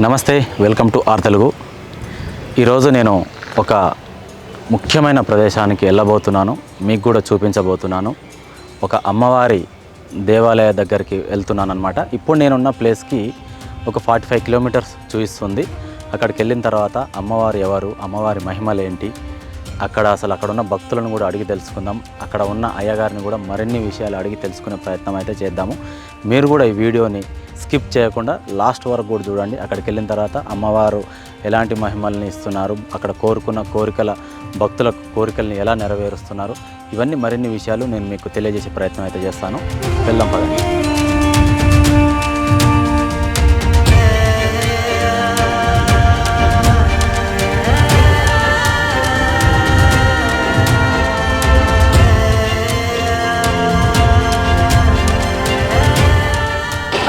నమస్తే welcome to are Telugu. ఈరోజు నేను ఒక ముఖ్యమైన ప్రదేశానికి వెళ్ళబోతున్నాను మీకు కూడా చూపించబోతున్నాను. ఒక అమ్మవారి దేవాలయ దగ్గరికి వెళ్తున్నాను అనమాట ఇప్పుడు నేనున్న ప్లేస్కి ఒక ఫార్టీ ఫైవ్ కిలోమీటర్స్ చూపిస్తుంది. అక్కడికి వెళ్ళిన తర్వాత అమ్మవారు ఎవరు అమ్మవారి మహిమలు ఏంటి అక్కడ అసలు అక్కడ ఉన్న భక్తులను కూడా అడిగి తెలుసుకుందాం. అక్కడ ఉన్న అయ్యగారిని కూడా మరిన్ని విషయాలు అడిగి తెలుసుకునే ప్రయత్నం అయితే చేద్దాము. మీరు కూడా ఈ వీడియోని స్కిప్ చేయకుండా లాస్ట్ వరకు కూడా చూడండి. అక్కడికి వెళ్ళిన తర్వాత అమ్మవారు ఎలాంటి మహిమల్ని ఇస్తున్నారు అక్కడ కోరుకున్న కోరికల భక్తుల కోరికల్ని ఎలా నెరవేరుస్తున్నారు ఇవన్నీ మరిన్ని విషయాలు నేను మీకు తెలియజేసే ప్రయత్నం అయితే చేస్తాను. వెళ్ళాం పదండి.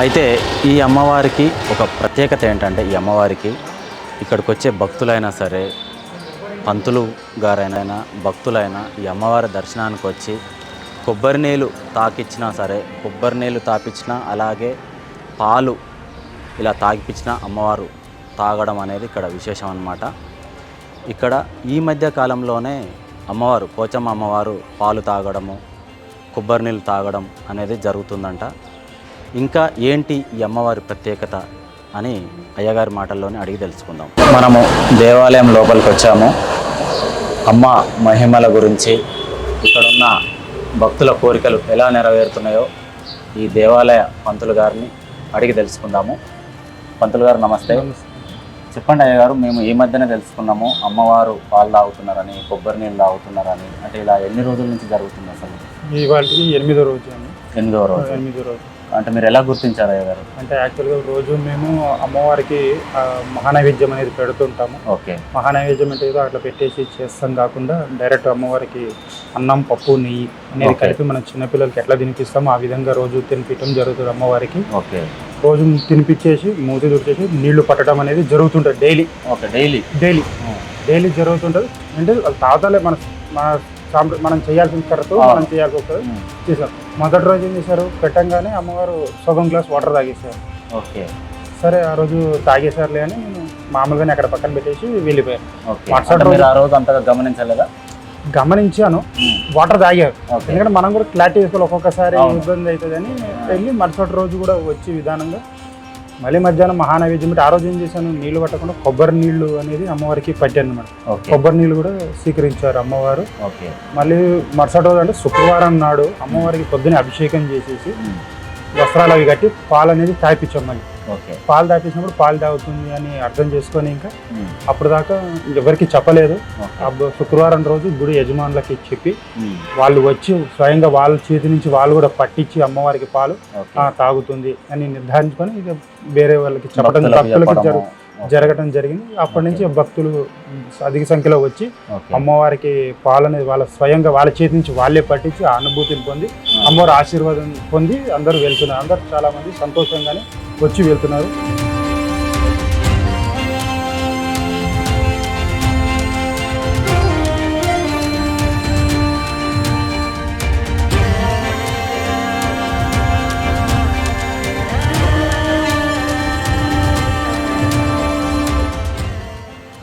అయితే ఈ అమ్మవారికి ఒక ప్రత్యేకత ఏంటంటే ఈ అమ్మవారికి ఇక్కడికి వచ్చే భక్తులైనా సరే పంతులు గారైనా భక్తులైనా ఈ అమ్మవారి దర్శనానికి వచ్చి కొబ్బరి నీళ్ళు తాకిచ్చినా సరే కొబ్బరి నీళ్ళు తాపించినా అలాగే పాలు ఇలా తాగిపించినా అమ్మవారు తాగడం అనేది ఇక్కడ విశేషం అన్నమాట ఇక్కడ ఈ మధ్య కాలంలోనే అమ్మవారు పోచమ్మ అమ్మవారు పాలు తాగడము కొబ్బరి నీళ్ళు తాగడం అనేది జరుగుతుందంట. ఇంకా ఏంటి ఈ అమ్మవారి ప్రత్యేకత అని అయ్యగారి మాటల్లోనే అడిగి తెలుసుకుందాం. మనము దేవాలయం లోపలికి వచ్చాము. అమ్మ మహిమల గురించి ఇక్కడున్న భక్తుల కోరికలు ఎలా నెరవేరుతున్నాయో ఈ దేవాలయ పంతులు గారిని అడిగి తెలుసుకుందాము. పంతులు గారు నమస్తే. చెప్పండి అయ్య గారు మేము ఈ మధ్యనే తెలుసుకున్నాము అమ్మవారు పాలు తాగుతున్నారని కొబ్బరి నీళ్ళు తాగుతున్నారని అంటే ఇలా ఎన్ని రోజుల నుంచి జరుగుతుంది అసలు? ఇవాళకి ఎనిమిదో రోజు అండి. ఎనిమిదవ రోజు. ఎనిమిదో రోజు. అంటే మీరు ఎలా గుర్తించారు అయ్య గారు అంటే యాక్చువల్గా రోజు మేము అమ్మవారికి మహానైవేద్యం అనేది పెడుతుంటాము. ఓకే. మహానైవేద్యం అంటే ఏదో అట్లా పెట్టేసి చేస్తాం కాకుండా డైరెక్ట్ అమ్మవారికి అన్నం పప్పు నెయ్యి అనేది. కలిపి మన చిన్నపిల్లలకి ఎట్లా తినిపిస్తామో ఆ విధంగా రోజు తినిపించడం జరుగుతుంది అమ్మవారికి. ఓకే. రోజు తినిపించేసి మూతి తుడిచేసి నీళ్ళు పట్టడం అనేది జరుగుతుంటుంది daily. Okay daily. Daily. Daily జరుగుతుంటుంది. అంటే వాళ్ళ తాతలే మన మన మనం చేయాల్సిన కరెక్ట్ ఆ. మనం చేయాల్సి వస్తుంది. చేశారు. మొదటి రోజు ఏం చేశారు? పెట్టంగానే అమ్మవారు సగం గ్లాస్ వాటర్ తాగేశారు. ఓకే. సరే ఆ రోజు తాగేశారులే అని మామూలుగానే అక్కడ పక్కన పెట్టేసి మరుసటి రోజు- ఆ రోజు అంతగా గమనించలేదా? గమనించాను. వాటర్ తాగారు. ఎందుకంటే మనం కూడా క్లారిటీ చేసుకోవాలి ఒక్కొక్కసారి. ఇబ్బంది అవుతుందని వెళ్ళి మరుసటి రోజు కూడా వచ్చి విధానంగా మళ్ళీ మధ్యాహ్నం మహానైవేద్యం పెట్టి ఆ రోజు ఏం చేశాను? నీళ్ళు పట్టకుండా కొబ్బరి నీళ్ళు అనేది అమ్మవారికి పట్టాను అనమాట కొబ్బరి నీళ్ళు కూడా స్వీకరించారు అమ్మవారు. ఓకే. మళ్ళీ మరుసటి రోజు అంటే శుక్రవారం నాడు అమ్మవారికి పొద్దున్నే అభిషేకం చేసేసి వస్త్రాలు అవి కట్టి పాలు అనేది తాపించాం మళ్ళీ. పాలు తాపించినప్పుడు పాలు తాగుతుంది అని అర్థం చేసుకొని ఇంకా అప్పుడు దాకా ఎవరికి చెప్పలేదు. శుక్రవారం రోజు గుడి యజమానులకి చెప్పి వాళ్ళు వచ్చి స్వయంగా వాళ్ళ చేతి నుంచి వాళ్ళు కూడా పట్టించి అమ్మవారికి పాలు తాగుతుంది అని నిర్ధారించుకొని ఇక వేరే వాళ్ళకి చెప్పడం భక్తులకు భక్తులకి చెప్పడము. జరు జరగడం జరిగింది. అప్పటి నుంచి భక్తులు అధిక సంఖ్యలో వచ్చి అమ్మవారికి పాలు అనేది వాళ్ళ స్వయంగా వాళ్ళ చేతి నుంచి వాళ్ళే పట్టించి ఆ అనుభూతిని పొంది అమ్మవారి ఆశీర్వాదం పొంది అందరూ వెళ్తున్నారు. అందరూ చాలా మంది సంతోషంగానే వచ్చి వెళ్తున్నారు.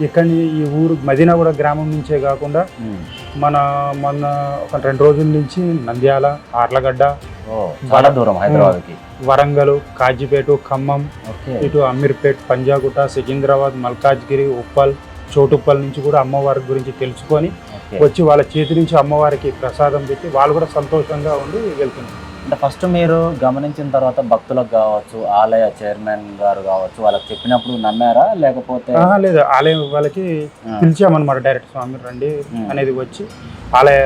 ఇక్కడ ఈ ఊరు మదీనాగూడ గ్రామం నుంచే కాకుండా మన మన ఒక రెండు రోజుల నుంచి నంద్యాల ఆర్లగడ్డ చాలా దూరం హైదరాబాద్కి. వరంగల్ కాజీపేట ఖమ్మం ఇటు అమీర్పేట్ పంజాగుట్ట సికింద్రాబాద్ మల్కాజ్గిరి ఉప్పల్ చోటుప్పల్ నుంచి కూడా అమ్మవారి గురించి తెలుసుకొని వచ్చి వాళ్ళ చేతి నుంచి అమ్మవారికి ప్రసాదం పెట్టి వాళ్ళు కూడా సంతోషంగా ఉండి వెళ్తున్నారు. అంటే ఫస్ట్ మీరు గమనించిన తర్వాత భక్తులకు కావచ్చు ఆలయ చైర్మన్ గారు కావచ్చు వాళ్ళకి చెప్పినప్పుడు నమ్మారా? లేకపోతే ఆహా, లేదు. ఆలయం వాళ్ళకి పిలిచామన్నమాట డైరెక్ట్ స్వామి రండి అనేది వచ్చి. ఆలయ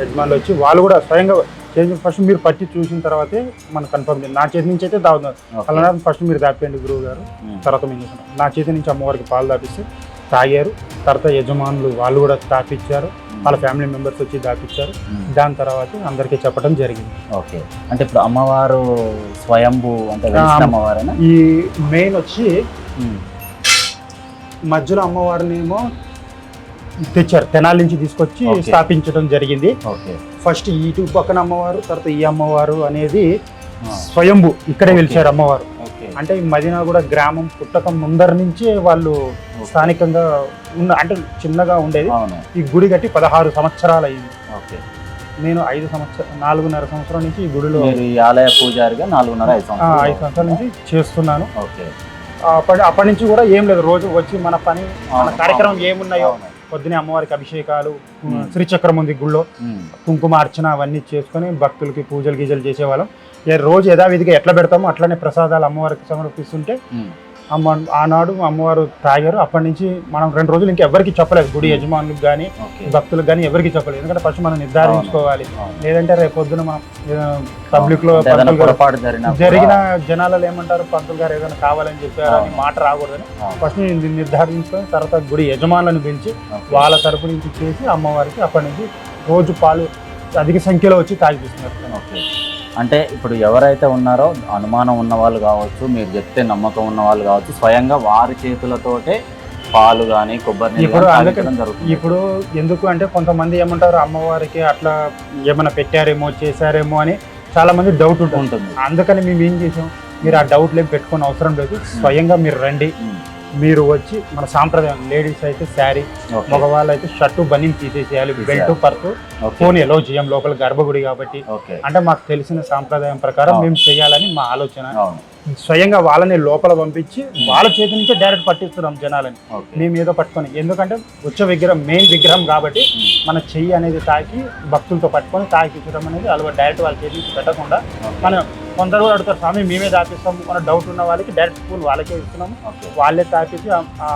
యజమానులు వచ్చి వాళ్ళు కూడా స్వయంగా చేసి ఫస్ట్ మీరు పట్టి చూసిన తర్వాతే మనం కన్ఫర్మ్ చేయండి నా చేతి నుంచి అయితే తాగుతున్నారు ఓకే. అలా ఫస్ట్ మీరు దాపేయండి గురువు గారు. తర్వాత మేము చూస్తున్నాం నా చేతి నుంచి అమ్మవారికి పాలు దాపిస్తే తాగారు. తర్వాత యజమానులు వాళ్ళు కూడా తాపిచ్చారు వాళ్ళ ఫ్యామిలీ మెంబర్స్ వచ్చి దాపిచ్చారు దాని తర్వాత అందరికీ చెప్పడం జరిగింది. ఓకే. అంటే ఇప్పుడు అమ్మవారు స్వయంభూ అంటే అమ్మవారేనా ఈ మెయిన్ వచ్చి మధ్యలో అమ్మవారిని ఏమో తెచ్చారు. తెనాలి నుంచి తీసుకొచ్చి. స్థాపించడం జరిగింది. ఓకే. ఫస్ట్ ఇటు పక్కన అమ్మవారు తర్వాత ఈ అమ్మవారు అనేది స్వయంభు ఇక్కడే. వెలిచారు అమ్మవారు. అంటే ఈ మదీనా కూడా గ్రామం పుట్టకం ముందర నుంచి వాళ్ళు స్థానికంగా ఉన్న అంటే చిన్నగా ఉండేది. ఈ గుడి కట్టి పదహారు సంవత్సరాలు అయింది ఓకే. నేను ఐదు సంవత్సరం నాలుగున్నర సంవత్సరం నుంచి ఈ గుడిలో ఆలయ పూజారిగా నాలుగున్నర ఐదు సంవత్సరాలు. నుంచి చేస్తున్నాను. ఓకే. అప్పటి అప్పటి నుంచి కూడా ఏం లేదు. రోజు వచ్చి మన పని మన కార్యక్రమం ఏమున్నాయో. పొద్దునే అమ్మవారికి అభిషేకాలు. శ్రీచక్రం ఉంది గుళ్ళో. ఉమ్, కుంకుమార్చన అవన్నీ చేసుకొని భక్తులకి పూజలు గీజలు చేసేవాళ్ళం. రోజు యథావిధిగా ఎట్లా పెడతామో అట్లనే ప్రసాదాలు అమ్మవారికి సమర్పిస్తుంటే అమ్మ ఆనాడు అమ్మవారు తాగారు. అప్పటి నుంచి మనం రెండు రోజులు ఇంకా ఎవరికి చెప్పలేదు. గుడి యజమానులకు కానీ భక్తులకు కానీ ఎవరికి చెప్పలేదు. ఎందుకంటే ఫస్ట్ మనం నిర్ధారించుకోవాలి. లేదంటే రేపు పొద్దున మనం పబ్లిక్లో జరిగినా జనాలలో ఏమంటారు? పంతులు గారు ఏదైనా కావాలని చెప్పారు అని. మాట రాకూడదని. ఫస్ట్ నిర్ధారించుకొని తర్వాత గుడి యజమానులను పిలిచి. వాళ్ళ తరపు నుంచి చేసి అమ్మవారికి అప్పటి నుంచి రోజు పాలు అధిక సంఖ్యలో వచ్చి తాగిపిస్తున్నారు ఓకే అంటే ఇప్పుడు ఎవరైతే ఉన్నారో అనుమానం ఉన్న వాళ్ళు కావచ్చు మీరు చెప్తే నమ్మకం ఉన్న వాళ్ళు కావచ్చు స్వయంగా వారి చేతులతోటే పాలు కానీ కొబ్బరి నీళ్ళు ఇప్పుడు తాగించడం జరుగుతుంది. ఇప్పుడు ఎందుకు అంటే కొంతమంది ఏమంటారు అమ్మవారికి అట్లా ఏమైనా పెట్టారేమో చేశారేమో అని చాలా మంది డౌట్ ఉంటుంది. అందుకని మేము ఏం చేసాం మీరు ఆ డౌట్ లేని పెట్టుకొని అవసరం లేదు స్వయంగా మీరు రండి. మీరు వచ్చి మన సాంప్రదాయం లేడీస్ అయితే శారీ. మగవాళ్ళు అయితే షర్టు బనీన్ తీసేసేయాలి బెల్ట్ పర్సు. ఫోన్ ఎలో చేయం లోపల గర్భగుడి కాబట్టి అంటే మాకు తెలిసిన సాంప్రదాయం ప్రకారం. మేము చేయాలని మా ఆలోచన స్వయంగా వాళ్ళని లోపల పంపించి వాళ్ళ చేతి నుంచే డైరెక్ట్ పట్టిస్తున్నాం జనాలని. ఓకే. మేము ఏదో పట్టుకొని. ఎందుకంటే వచ్చే విగ్రహం మెయిన్ విగ్రహం కాబట్టి మన చెయ్యి అనేది తాకి భక్తులతో పట్టుకొని తాకించడం అనేది అలవాటు. డైరెక్ట్ వాళ్ళ చేతి నుంచి పెట్టకుండా. మనం కొందరు కూడా అడుగుతారు స్వామి మేమే తాపిస్తాం మన డౌట్ ఉన్న వాళ్ళకి డైరెక్ట్ పూలు వాళ్ళకే ఇస్తున్నాము. వాళ్ళే తాపించి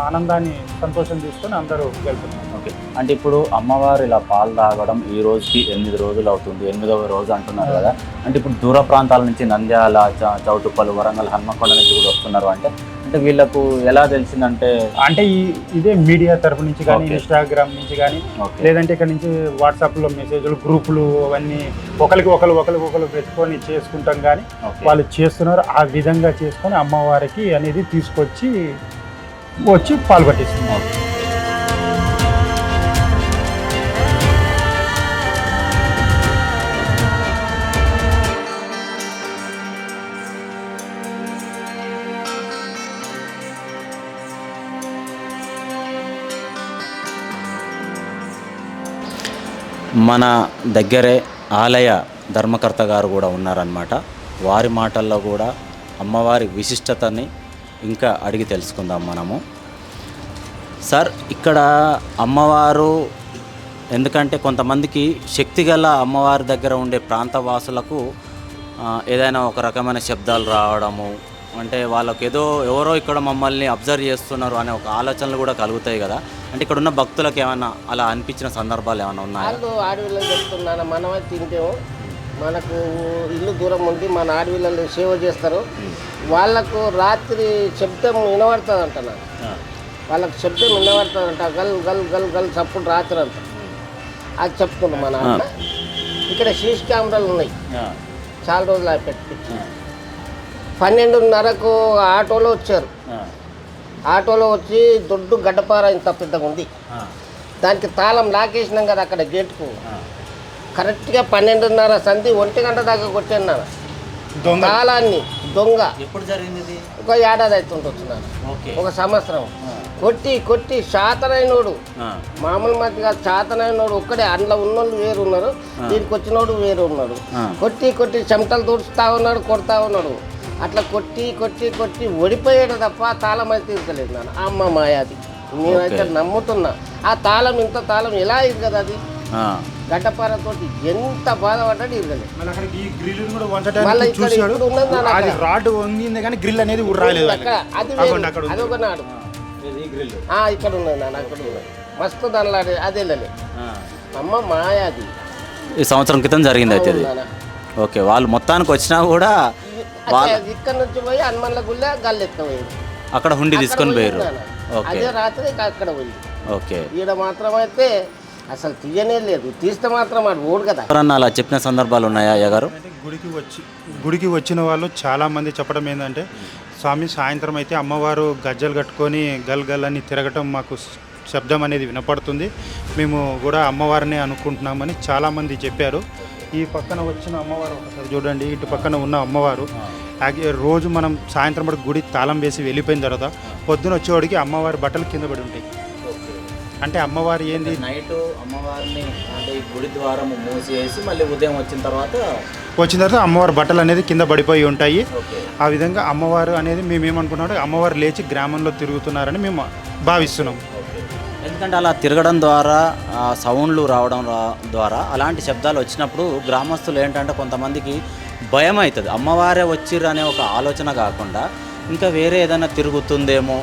ఆనందాన్ని సంతోషం తీసుకొని అందరూ వెళ్తున్నాం ఓకే. అంటే ఇప్పుడు అమ్మవారు ఇలా పాలు తాగడం ఈ రోజుకి ఎనిమిది రోజులు అవుతుంది ఎనిమిదవ రోజు అంటున్నారు కదా. అంటే ఇప్పుడు దూర ప్రాంతాల నుంచి నంద్యాల చౌటుప్పల్ వరంగల్ హన్మకొండ నుంచి కూడా వస్తున్నారు అంటే అంటే వీళ్ళకు ఎలా తెలిసిందంటే? అంటే ఈ ఇదే మీడియా తరపు నుంచి కానీ. ఇన్స్టాగ్రామ్ నుంచి కానీ లేదంటే ఇక్కడ నుంచి వాట్సాప్లో మెసేజ్లు గ్రూపులు అవన్నీ ఒకరికి ఒకరు ఒకరికి ఒకరు పెట్టుకొని చేసుకుంటాం కానీ వాళ్ళు చేస్తున్నారు ఆ విధంగా చేసుకొని అమ్మవారికి అనేది తీసుకొచ్చి వచ్చి పాలు మన దగ్గరే ఆలయ ధర్మకర్త గారు కూడా ఉన్నారనమాట వారి మాటల్లో కూడా అమ్మవారి విశిష్టతని ఇంకా అడిగి తెలుసుకుందాం మనము. సార్ ఇక్కడ అమ్మవారు ఎందుకంటే కొంతమందికి శక్తిగల అమ్మవారి దగ్గర ఉండే ప్రాంతవాసులకు వాసులకు ఏదైనా ఒక రకమైన శబ్దాలు రావడము అంటే వాళ్ళకి ఏదో ఎవరో ఇక్కడ మమ్మల్ని అబ్జర్వ్ చేస్తున్నారు అనే ఒక ఆలోచనలు కూడా కలుగుతాయి కదా. అంటే ఇక్కడ ఉన్న భక్తులకు ఏమైనా అలా అనిపించిన సందర్భాలు ఏమైనా ఉన్నాయా? వాళ్ళు ఆడవిళ్ళని చెప్తున్నాను మనమే తింటేమో. మనకు ఇల్లు దూరం ఉంది మన ఆడవిళ్ళని సేవ చేస్తారు. వాళ్ళకు రాత్రి శబ్దం వినబడుతుంది అంట నాకు వాళ్ళకు శబ్దం వినబడుతుంది అంట గల్ గల్ గల్ గల్ చప్పుడు రాత్రి అంట. అది చెప్తున్నాం మన ఇక్కడ సీసీ కెమెరాలు ఉన్నాయి చాలా రోజులు అవి పెట్టించి పన్నెండున్నరకు ఆటోలో వచ్చారు. ఆటోలో వచ్చి దొడ్డు గడ్డపార ఇంత పెద్దగా ఉంది. దానికి తాళం లాకేసినాం కదా అక్కడ గేట్కు. కరెక్ట్గా పన్నెండున్నర సంధి ఒంటి గంట దాకా కొట్టాను నాన్న. దొంగ. తాళాన్ని దొంగ. ఎప్పుడు జరిగింది ఒక ఏడాది అవుతుండొచ్చు ఓకే. ఒక సంవత్సరం. కొట్టి కొట్టి శాతనైనోడు మామూలు మధ్యగా చాతనైనోడు ఒక్కడే. అందులో ఉన్నోళ్ళు వేరు ఉన్నారు. దీనికి వచ్చినోడు వేరు ఉన్నాడు కొట్టి కొట్టి చెమటలు తుడుచుతా ఉన్నాడు కొడతా ఉన్నాడు. అట్లా కొట్టి కొట్టి కొట్టి ఓడిపోయాడు తప్ప తాళం అయితే తీర్చలేదు నాన్న. అమ్మ మాయాది. నేనైతే నమ్ముతున్నా. ఆ తాళం ఇంత తాళం ఎలా అయింది కదా అది గడ్డపారతోటి ఎంత బాధపడ్డాడు ఇరగలేదు మళ్ళీ ఇక్కడ ఇప్పుడు ఉన్నది నాన్న అది అక్కడ. రాడ్ వంగింది కానీ గ్రిల్ అనేది రాలేదు అక్కడ. అది ఉంది. అదొక నాడు. ఆ, ఇక్కడ ఉన్నది నాన్న అక్కడ ఉన్నది. మస్తు దానిలో అది వెళ్ళలే. అమ్మ మాయాది. ఈ సంవత్సరం క్రితం జరిగింది అయితే. ఓకే వాళ్ళు మొత్తానికి వచ్చినా కూడా అదే ఇక్కడ నుంచి పోయి హనుమన్ల గుళ్ళ గల్లెత్తపోయింది అక్కడ హుండి తీసుకొని పోయారు ఓకే. అదే రాత్రి అక్కడ పోయింది. ఓకే. ఈడ మాత్రమైతే అసలు తీయనే లేదు. తీస్తే మాత్రం ఆడు ఓడు కదా. ఎవరన్నా అలా చెప్పిన సందర్భాలు ఉన్నాయా అయ్య గారు అంటే గుడికి వచ్చి గుడికి వచ్చిన వాళ్ళు చాలా మంది చెప్పడం ఏంటంటే స్వామి సాయంత్రం అయితే అమ్మవారు గజ్జలు కట్టుకొని గల్ గల్ అని తిరగటం మాకు శబ్దం అనేది వినపడుతుంది. మేము కూడా అమ్మవారిని అనుకుంటున్నామని చాలామంది చెప్పారు. ఈ పక్కన వచ్చిన అమ్మవారు ఒకసారి చూడండి ఇటు పక్కన ఉన్న అమ్మవారు. రోజు మనం సాయంత్రం పడి గుడి తాళం వేసి వెళ్ళిపోయిన తర్వాత పొద్దున వచ్చేవాడికి అమ్మవారి బట్టలు కింద పడి ఉంటాయి. అంటే అమ్మవారి ఏంది? నైట్ అమ్మవారిని అంటే ఈ గుడి ద్వారం మూసేసి మళ్ళీ ఉదయం వచ్చిన తర్వాత వచ్చిన తర్వాత అమ్మవారి బట్టలు అనేది కింద పడిపోయి ఉంటాయి. ఆ విధంగా అమ్మవారు అనేది మేము ఏమనుకున్నాం అమ్మవారు లేచి గ్రామంలో తిరుగుతున్నారని మేము భావిస్తున్నాం. ఎందుకంటే అలా తిరగడం ద్వారా సౌండ్లు రావడం ద్వారా అలాంటి శబ్దాలు వచ్చినప్పుడు గ్రామస్తులు ఏంటంటే కొంతమందికి భయం అవుతుంది అమ్మవారే వచ్చిర్రు అనే ఒక ఆలోచన కాకుండా ఇంకా వేరే ఏదైనా తిరుగుతుందేమో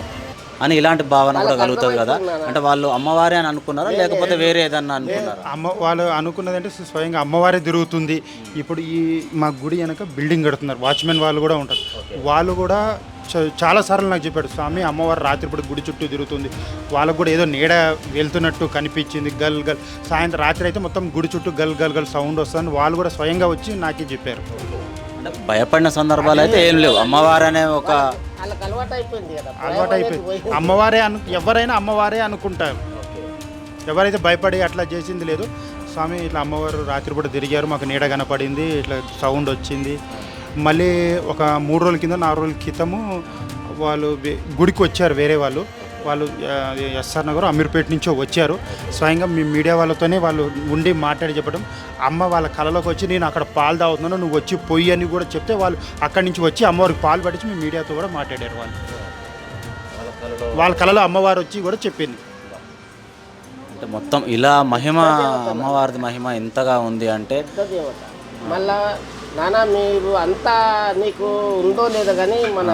అని ఇలాంటి భావన కూడా కలుగుతుంది కదా. అంటే వాళ్ళు అమ్మవారే అని అనుకున్నారా? లేకపోతే వేరే ఏదన్నా అనుకున్నారా? అమ్మ వాళ్ళు అనుకున్నది అంటే స్వయంగా అమ్మవారే తిరుగుతుంది. ఇప్పుడు ఈ మా గుడి వెనక బిల్డింగ్ కడుతున్నారు. వాచ్మెన్ వాళ్ళు కూడా ఉంటారు. వాళ్ళు కూడా చ- చాలా సార్లు నాకు చెప్పాడు స్వామి అమ్మవారు రాత్రిపూట గుడి చుట్టూ తిరుగుతుంది. వాళ్ళకు కూడా ఏదో నీడ వెళ్తున్నట్టు కనిపించింది గల్ గల్. సాయంత్రం రాత్రి అయితే మొత్తం గుడి చుట్టూ గల్ గల్ గల్ సౌండ్ వస్తుంది. వాళ్ళు కూడా స్వయంగా వచ్చి నాకే చెప్పారు. అంటే భయపడిన సందర్భాలు అయితే ఏం లేవు. అమ్మవారు అనే ఒక అలవాటు అయిపోయింది అమ్మవారే అను ఎవరైనా అమ్మవారే అనుకుంటారు. ఎవరైతే భయపడి అట్లా చేసింది లేదు. స్వామి ఇట్లా అమ్మవారు రాత్రిపూట తిరిగారు. మాకు నీడ కనపడింది. ఇట్లా సౌండ్ వచ్చింది. మళ్ళీ ఒక మూడు రోజుల కింద నాలుగు రోజుల క్రితము వాళ్ళు గుడికి వచ్చారు వేరే వాళ్ళు. వాళ్ళు ఎస్ఆర్ నగర్ అమీర్పేట నుంచో వచ్చారు. స్వయంగా మీ మీడియా వాళ్ళతోనే వాళ్ళు ఉండి మాట్లాడి చెప్పడం. అమ్మ వాళ్ళ కళలోకి వచ్చి నేను అక్కడ పాలు తాగుతున్నాను నువ్వు వచ్చి పొయ్యి అని కూడా చెప్తే వాళ్ళు అక్కడి నుంచి వచ్చి అమ్మవారికి పాలు పట్టించి మీ మీడియాతో కూడా మాట్లాడారు వాళ్ళు. వాళ్ళ కళలో అమ్మవారు వచ్చి కూడా చెప్పింది. అంటే మొత్తం ఇలా మహిమ అమ్మవారిది మహిమ ఎంతగా ఉంది అంటే మళ్ళా నానా మీరు అంతా నీకు ఉందో లేదో కానీ మన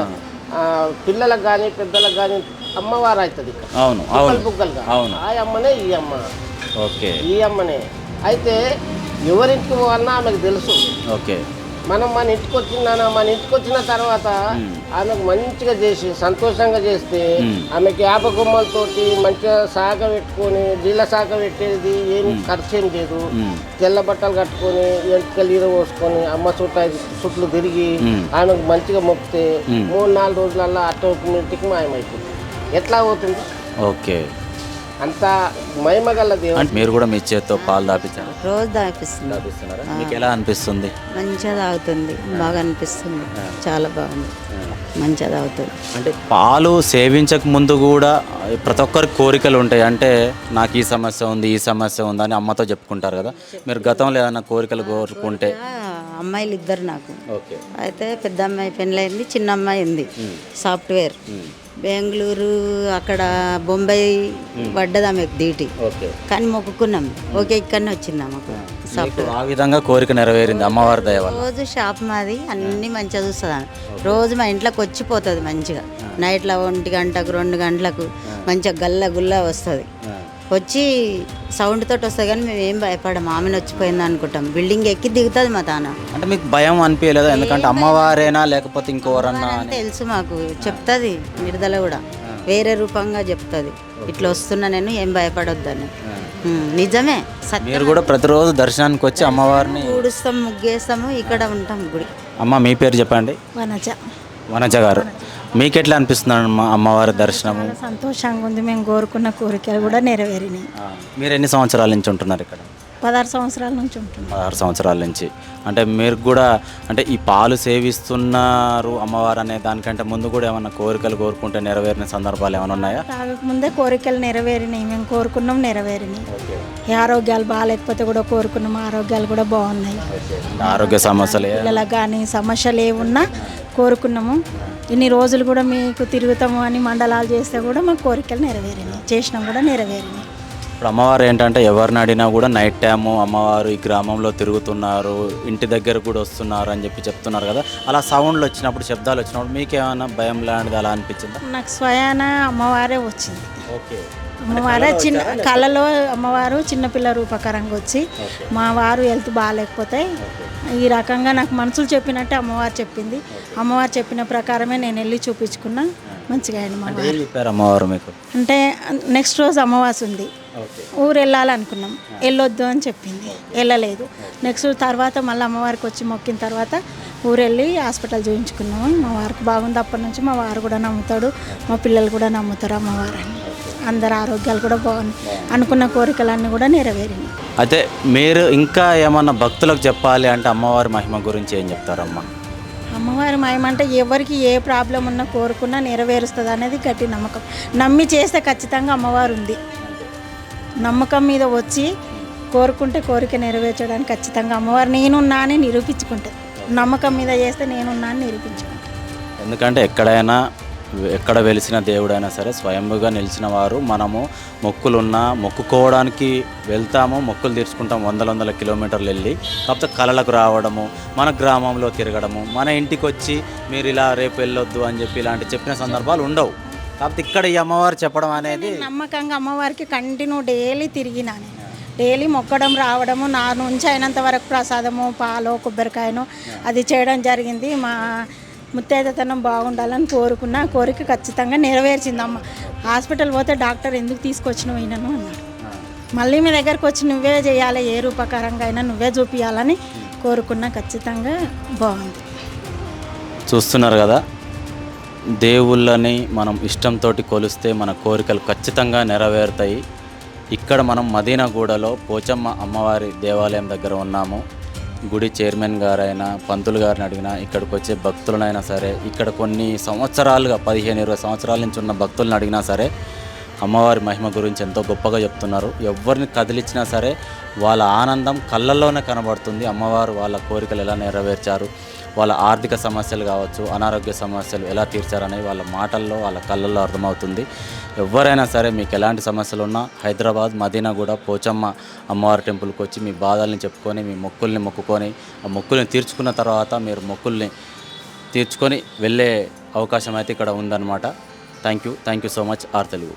పిల్లలకు కానీ పెద్దలకు కానీ అమ్మవారు అవుతుంది అవును అవును. బుగ్గలుగా. ఆ అమ్మనే ఈ అమ్మ. ఓకే. ఈ అమ్మనే. అయితే ఎవరింటికి పోవాలన్నా ఆమెకు తెలుసు. ఓకే. మనం మన ఇంటికి వచ్చిన మన ఇంటికి వచ్చిన తర్వాత ఆమెకు మంచిగా చేసి సంతోషంగా చేస్తే. ఆమెకి యాప గుమ్మలతోటి మంచిగా సాగ పెట్టుకొని నీళ్ళ సాగ పెట్టేది ఏం ఖర్చు ఏం లేదు. తెల్ల బట్టలు కట్టుకొని ఎంటికలు ఈర పోసుకొని అమ్మ చుట్టూ చుట్లు తిరిగి. ఆమెకు మంచిగా మొక్కితే మ్మ్. మూడు నాలుగు రోజులల్లో అట్ట ఇంటికి మాయమైపోతుంది ఎట్లా అవుతుంది ఓకే అంత మహిమగల దేవుడు. అంటే మీరు కూడా మీ చేత్తో పాలు దాపించారు. రోజు దాపిస్తుంది. దాపిస్తున్నారా? మీకు ఎలా అనిపిస్తుంది? మంచిగా తాగుతుంది. బాగా అనిపిస్తుంది. చాలా బాగుంది. మంచిగా తాగుతుంది. అంటే పాలు సేవించక ముందు కూడా ప్రతి ఒక్కరికి కోరికలు ఉంటాయి. అంటే నాకు ఈ సమస్య ఉంది ఈ సమస్య ఉంది అని అమ్మతో చెప్పుకుంటారు కదా. మీరు గతంలో ఏదైనా కోరికలు కోరుకుంటే? అమ్మాయిలు ఇద్దరు నాకు. ఓకే. అయితే పెద్ద అమ్మాయి పెళ్ళయింది చిన్న అమ్మాయి ఉంది. సాఫ్ట్వేర్. బెంగళూరు అక్కడ బొంబాయి పడ్డది దీటి ఓకే. కానీ మొక్కుకున్నాం. ఓకే ఇక్కడనే వచ్చింది సాఫ్ట్వేర్. ఆ విధంగా కోరిక నెరవేరింది అమ్మవారి దయ రోజు షాప్ మాది అన్నీ మంచిగా చూస్తుంది రోజు మా ఇంట్లోకి వచ్చిపోతుంది మంచిగా. నైట్లో ఒంటి గంటకు రెండు గంటలకు మంచిగా గల్ల గుల్ల వస్తుంది వచ్చి సౌండ్ తోటి వస్తుంది కానీ మేము ఏం భయపడం ఆమెను వచ్చిపోయింది అనుకుంటాం. బిల్డింగ్ ఎక్కి దిగుతుంది మా తాన. అంటే మీకు భయం అనిపించలేదు ఎందుకంటే అమ్మవారేనా లేకపోతే ఇంకోరన్నా అని? తెలుసు మాకు చెప్తుంది విడుదల కూడా. వేరే రూపంగా చెప్తుంది. ఇట్లా వస్తున్నా నేను ఏం భయపడొద్దని. నిజమే మీరు కూడా ప్రతిరోజు దర్శనానికి వచ్చి అమ్మవారిని ఊడుస్తాం ముగ్గేస్తాము ఇక్కడ ఉంటాం గుడి. అమ్మ మీ పేరు చెప్పండి. వనజ. వనజ గారు. మీకు ఎట్లా అనిపిస్తుంది అమ్మ అమ్మవారి దర్శనము? చాలా సంతోషంగా ఉంది. మేము కోరుకున్న కోరికలు కూడా నెరవేరినాయి. మీరు ఎన్ని సంవత్సరాల నుంచి ఉంటున్నారు ఇక్కడ? పదహారు సంవత్సరాల నుంచి ఉంటున్నాం. పదహారు సంవత్సరాల నుంచి. అంటే మీరు కూడా అంటే ఈ పాలు సేవిస్తున్నారు అమ్మవారు అనే దానికంటే ముందు కూడా ఏమన్నా కోరికలు కోరుకుంటే నెరవేరిన సందర్భాలు ఏమైనా ఉన్నాయా? తాగకముందే కోరికలు నెరవేరినాయి. మేము కోరుకున్నాం నెరవేరినాయి. ఆరోగ్యాలు బాగాలేకపోతే కూడా కోరుకున్నాం. ఆరోగ్యాలు కూడా బాగున్నాయి. ఆరోగ్య సమస్యలు పిల్లలకు కానీ సమస్యలు ఏమున్నా కోరుకున్నాము. ఇన్ని రోజులు కూడా మీకు తిరుగుతాము అని మండలాలు చేస్తే కూడా మా కోరికలు నెరవేరినాయి. చేసినాం కూడా నెరవేరినాయి. ఇప్పుడు అమ్మవారు ఏంటంటే ఎవరిని అడిగినా కూడా నైట్ టైము అమ్మవారు ఈ గ్రామంలో తిరుగుతున్నారు ఇంటి దగ్గర కూడా వస్తున్నారు అని చెప్పి చెప్తున్నారు కదా. అలా సౌండ్లు వచ్చినప్పుడు శబ్దాలు వచ్చినప్పుడు మీకేమైనా భయం లాంటిది అలా అనిపించిందా? నాకు స్వయాన అమ్మవారే వచ్చింది. ఓకే. అమ్మవారే చిన్న కళలో అమ్మవారు చిన్నపిల్ల రూపకరంగా వచ్చి మా వారు హెల్త్ బాగాలేకపోతే ఈ రకంగా నాకు మనుషులు చెప్పినట్టే అమ్మవారు చెప్పింది. అమ్మవారు చెప్పిన ప్రకారమే నేను వెళ్ళి చూపించుకున్నా. మంచిగా చెప్పారు అమ్మవారు మీకు? అంటే నెక్స్ట్ రోజు అమావాస్య ఉంది. ఊరు వెళ్ళాలనుకున్నాం. వెళ్ళొద్దు అని చెప్పింది. వెళ్ళలేదు. నెక్స్ట్ తర్వాత మళ్ళీ అమ్మవారికి వచ్చి మొక్కిన తర్వాత ఊరు వెళ్ళి హాస్పిటల్ చూపించుకున్నాము మా వారికి బాగుంది. అప్పటి నుంచి మా వారు కూడా నమ్ముతాడు. మా పిల్లలు కూడా నమ్ముతారు అమ్మవారని. అందరి ఆరోగ్యాలు కూడా బాగున్నాయి. అనుకున్న కోరికలన్నీ కూడా నెరవేరినాయి. అయితే మీరు ఇంకా ఏమన్నా భక్తులకు చెప్పాలి అంటే అమ్మవారి మహిమ గురించి ఏం చెప్తారమ్మా? అమ్మవారి మాయమంటే ఎవరికి ఏ ప్రాబ్లం ఉన్నా కోరుకున్నా నెరవేరుస్తుంది అనేది గట్టి నమ్మకం. నమ్మి చేస్తే ఖచ్చితంగా అమ్మవారు ఉంది. నమ్మకం మీద వచ్చి కోరుకుంటే కోరిక నెరవేర్చడానికి ఖచ్చితంగా అమ్మవారు నేనున్నా అని నిరూపించుకుంటే నమ్మకం మీద చేస్తే నేనున్నా అని నిరూపించుకుంటాను ఎందుకంటే ఎక్కడైనా ఎక్కడ వెలిసిన దేవుడైనా సరే స్వయంభుగా నిలిచిన వారు మనము మొక్కులున్నా మొక్కుకోవడానికి వెళ్తాము మొక్కులు తీర్చుకుంటాం వందల వందల కిలోమీటర్లు వెళ్ళి కాకపోతే కళలకు రావడము మన గ్రామంలో తిరగడము మన ఇంటికి వచ్చి మీరు ఇలా రేపు వెళ్ళొద్దు అని చెప్పి ఇలాంటి చెప్పిన సందర్భాలు ఉండవు. కాకపోతే ఇక్కడ ఈ అమ్మవారు చెప్పడం అనేది నమ్మకంగా అమ్మవారికి కంటిన్యూ డైలీ తిరిగినా నేను. డైలీ మొక్కడం రావడము నా నుంచి అయినంత వరకు ప్రసాదము పాలు కొబ్బరికాయను అది చేయడం జరిగింది. మా ముత్తైదతనం బాగుండాలని కోరుకున్న కోరిక ఖచ్చితంగా నెరవేర్చిందమ్మ. హాస్పిటల్ పోతే డాక్టర్ ఎందుకు తీసుకొచ్చినావు ఈయనను అన్నాడు మళ్ళీ మీ దగ్గరకు వచ్చి నువ్వే చేయాలి ఏ రూపకారంగా అయినా నువ్వే చూపించాలని కోరుకున్న ఖచ్చితంగా బాగుంది. చూస్తున్నారు కదా దేవుళ్ళని మనం ఇష్టంతో కొలిస్తే మన కోరికలు ఖచ్చితంగా నెరవేరుతాయి. ఇక్కడ మనం మదీనాగూడలో పోచమ్మ అమ్మవారి దేవాలయం దగ్గర ఉన్నాము. గుడి చైర్మన్ గారైనా పంతులు గారిని అడిగినా ఇక్కడికి వచ్చే భక్తులనైనా సరే ఇక్కడ కొన్ని సంవత్సరాలుగా పదిహేను ఇరవై సంవత్సరాల నుంచి ఉన్న భక్తులను అడిగినా సరే అమ్మవారి మహిమ గురించి ఎంతో గొప్పగా చెప్తున్నారు. ఎవరిని కదిలించినా సరే వాళ్ళ ఆనందం కళ్ళల్లోనే కనబడుతుంది. అమ్మవారు వాళ్ళ కోరికలు ఎలా నెరవేర్చారు వాళ్ళ ఆర్థిక సమస్యలు కావచ్చు అనారోగ్య సమస్యలు ఎలా తీర్చారనేవి వాళ్ళ మాటల్లో వాళ్ళ కళ్ళల్లో అర్థమవుతుంది. ఎవరైనా సరే మీకు ఎలాంటి సమస్యలు ఉన్నా హైదరాబాద్ మదీనా కూడా పోచమ్మ అమ్మవారి టెంపుల్కి వచ్చి మీ బాధల్ని చెప్పుకొని మీ మొక్కుల్ని మొక్కుకొని ఆ మొక్కుల్ని తీర్చుకున్న తర్వాత మీరు మొక్కుల్ని తీర్చుకొని వెళ్ళే అవకాశం అయితే ఇక్కడ ఉందన్నమాట. Thank you thank you so much. R Telugu.